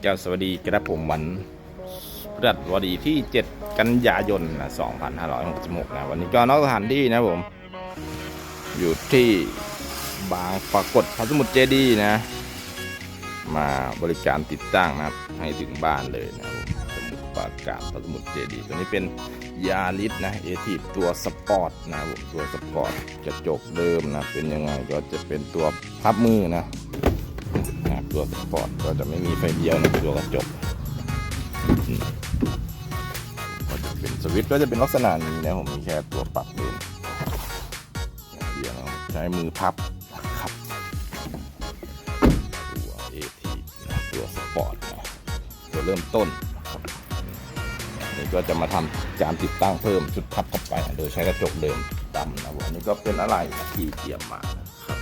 เจ้าสวัสดีครับผมวันพฤหัสบดีที่ 7 กันยายนนะ2566นะวันนี้ก็นอกสถานที่นะผม อยู่ที่บางปรากฏพระสมุทรเจดีนะ มาบริการติดตั้งนะครับให้ถึงบ้านเลยนะครับ ปาการพระสมุทรเจดีตัวนี้เป็นยาลิสนะเอทีตัวสปอร์ตนะตัวสปอร์ตกระจกเดิมนะเป็นยังไงก็จะเป็นตัวพับมือนะนะตัวสปอร์ตก็จะไม่มีไฟเดียวนตัวกระจกก็จะเป็นสวิตช์ก็จะเป็นลักษณะนี้นะผมมีแค่ตัวปรับเลนอย่างเดียวใช้มือพับครับตัว AT นะตัวสปอร์ตนะตัวเริ่มต้น นี่ก็จะมาทำการติดตั้งเพิ่มชุดพับเข้าไป โดยใช้กระจกเดิมดำนะผมอันนี้ก็เป็นอะไรที่เตรียมมานะครับ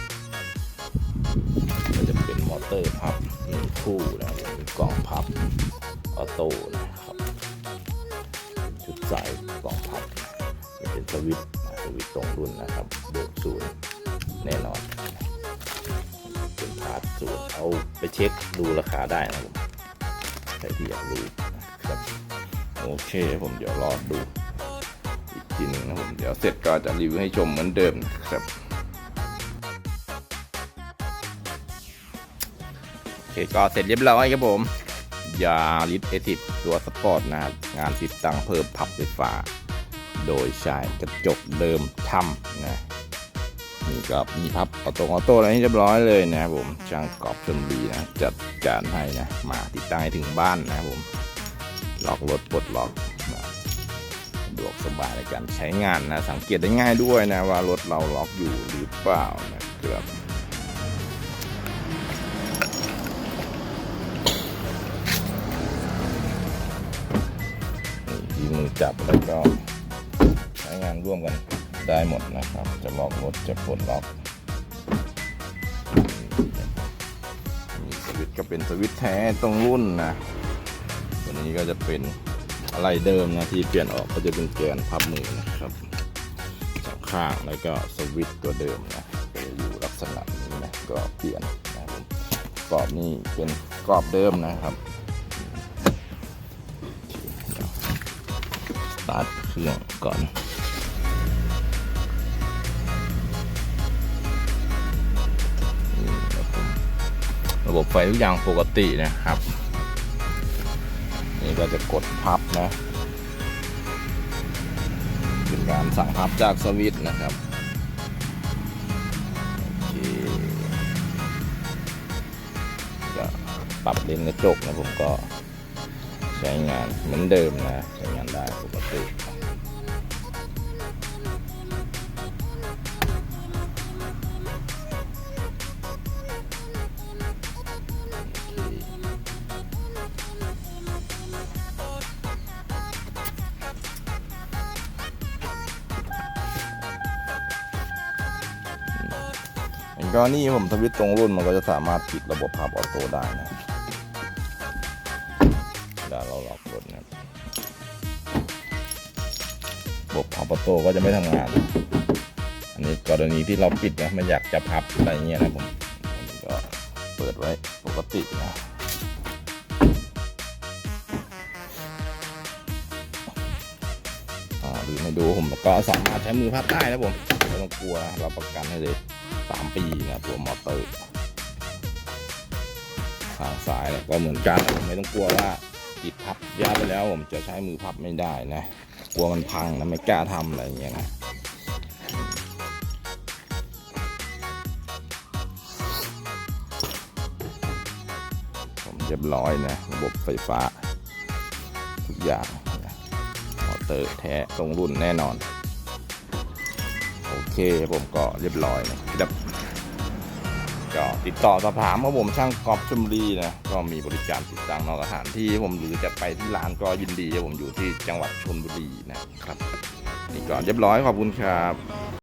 ก็จะเป็นมอเตอร์พับหนึ่งคู่นะครับมีกล่องพับออโต้นะครับ ชุดสายกล่องพับจะเป็นสวิตสวิตตรงรุ่นนะครับเบิกศูนย์แน่นอนเป็นพาร์ทศูนย์เอาไปเช็คดูราคาได้นะครับใครที่อยากรู้ครับ โอเคผมเดี๋ยวรอดูอีกทีหนึงนะผมเดี๋ยวเสร็จก็จะรีวิวให้ชมเหมือนเดิมครับโอเคก็เสร็จเรียบร้อยครับผมยาลิสเอทิฟตัวสปอร์ตนะครับงานติดตั้งเพิ่มพับไฟฟ้า โดยใช้กระจกเดิมทำนะนี่ก็มีพับออโต้ออโต้อะไรให้เรียบร้อยเลยนะผมช่างกรอบชมรีนะจัดการให้นะมาติดตั้งให้ถึงบ้านนะผม ล็อกรถปลดล็อกสะดวกสบายในการใช้งานนะ สังเกตได้ง่ายด้วยนะว่ารถเราล็อกอยู่หรือเปล่านะครับที่มือจับแล้วก็ใช้งานร่วมกันได้หมดนะครับ จะล็อกรถจะปลดล็อกมีสวิตช์ก็เป็นสวิตช์แท้ตรงรุ่นนะ นี้ก็จะเป็นอะไรเดิมนะที่เปลี่ยนออกก็จะเป็นแกนพับมือนะครับสองข้างแล้วก็สวิตช์ตัวเดิมนะก็จะอยู่ลักษณะนี้นะก็เปลี่ยนนะครับกรอบนี่เป็นกรอบเดิมนะครับสตาร์ทเครื่องก่อนระบบไฟทุกอย่างปกตินะครับ นี่ก็จะกดพับนะ เป็นการสั่งพับจากสวิตนะครับก็ปรับเลนส์กระจกนะผมก็ใช้งานเหมือนเดิมนะ ใช้งานได้ปกติ กรณีผมทวิตตรงรุ่นมันก็จะสามารถปิดระบบพับออโต้ได้นะเวลาเราล็อกรถนะครับระบบพับประตูก็จะไม่ทำงาน อันนี้กรณีที่เราปิดนะไม่อยากจะพับอะไรเงี้ยนะผมอันนี้ก็เปิดไว้ปกตินะหรือไม่ดูผมก็สามารถใช้มือพับได้นะผมไม่ต้องกลัวเราประกันให้เลย สามปีนะตัวมอเตอร์ทางซ้ายก็เหมือนกันนะผมไม่ต้องกลัวว่าติดพับยาไปแล้วผมจะใช้มือพับไม่ได้นะ กลัวมันพังนะไม่กล้าทำอะไรอย่างเงี้ยนะผมเรียบร้อยนะ ระบบไฟฟ้า ทุกอย่างมอเตอร์แท้ตรงรุ่นแน่นอน โอเคผมก็เรียบร้อยนะครับก็ติดต่อสอบถามครับผมช่างกอบชมรีนะก็มีบริการติดตั้งนอกสถานที่ผมหรือจะไปที่ร้านก็ยินดีครับผมอยู่ที่จังหวัดชลบุรีนะครับนี่ก็เรียบร้อยขอบคุณครับ